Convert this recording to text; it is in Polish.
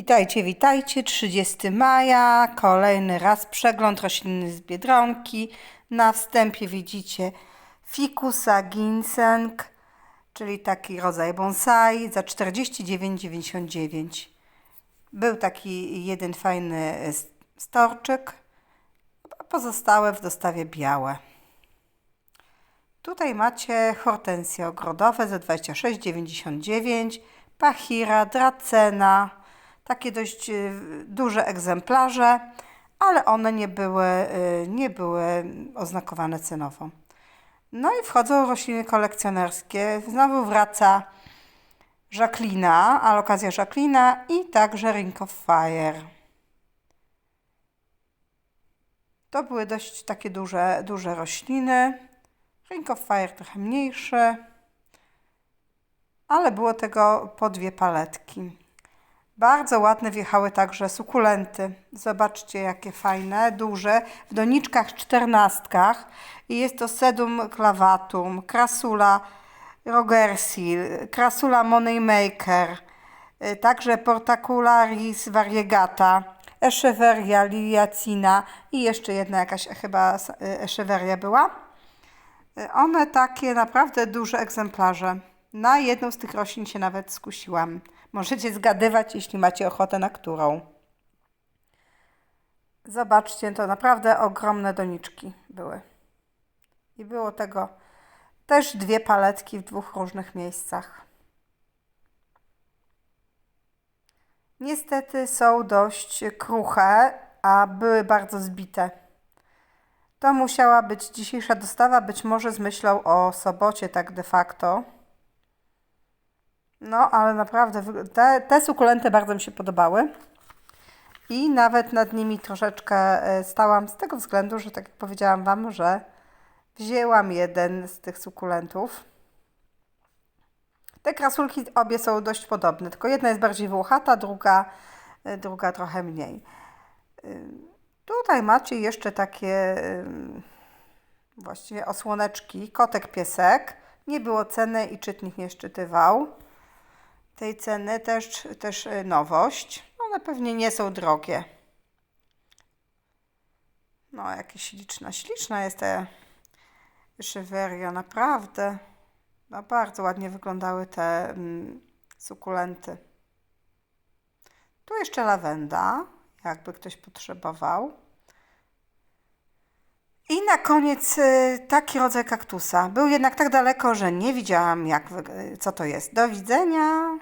Witajcie, witajcie. 30 maja, kolejny raz przegląd rośliny z Biedronki. Na wstępie widzicie fikusa ginseng, czyli taki rodzaj bonsai za 49,99. Był taki jeden fajny s- storczyk, a pozostałe w dostawie białe. Tutaj macie hortensje ogrodowe za 26,99, pachira, dracena, takie dość y, duże egzemplarze, ale one nie były, y, nie były oznakowane cenowo. No i wchodzą rośliny kolekcjonerskie. Znowu wraca Jacqueline, alokazja Jacqueline i także Ring of Fire. To były dość takie duże, duże rośliny. Ring of Fire trochę mniejszy, ale było tego po dwie paletki. Bardzo ładne wjechały także sukulenty. Zobaczcie, jakie fajne, duże, w doniczkach czternastkach. I jest to sedum clavatum, crasula rogersil, crasula moneymaker, y, także portacularis variegata, echeveria liliacina i jeszcze jedna jakaś chyba y, echeveria była. Y, One takie naprawdę duże egzemplarze. Na jedną z tych roślin się nawet skusiłam. Możecie zgadywać, jeśli macie ochotę na którą. Zobaczcie, to naprawdę ogromne doniczki były. I było tego też dwie paletki w dwóch różnych miejscach. Niestety są dość kruche, a były bardzo zbite. To musiała być dzisiejsza dostawa, być może z myślą o sobocie, tak de facto. No, ale naprawdę te, te sukulenty bardzo mi się podobały. I nawet nad nimi troszeczkę e, stałam z tego względu, że tak jak powiedziałam Wam, że wzięłam jeden z tych sukulentów. Te krasulki obie są dość podobne, tylko jedna jest bardziej włochata, druga, e, druga trochę mniej. Tutaj macie jeszcze takie właściwie osłoneczki, kotek piesek. Nie było ceny i czytnik nie szczytywał tej ceny. Też, też y, nowość. One pewnie nie są drogie. No, jakieś śliczna, śliczna jest ta szyweria, naprawdę. No, bardzo ładnie wyglądały te mm, sukulenty. Tu jeszcze lawenda, jakby ktoś potrzebował. I na koniec y, taki rodzaj kaktusa. Był jednak tak daleko, że nie widziałam, jak, co to jest. Do widzenia.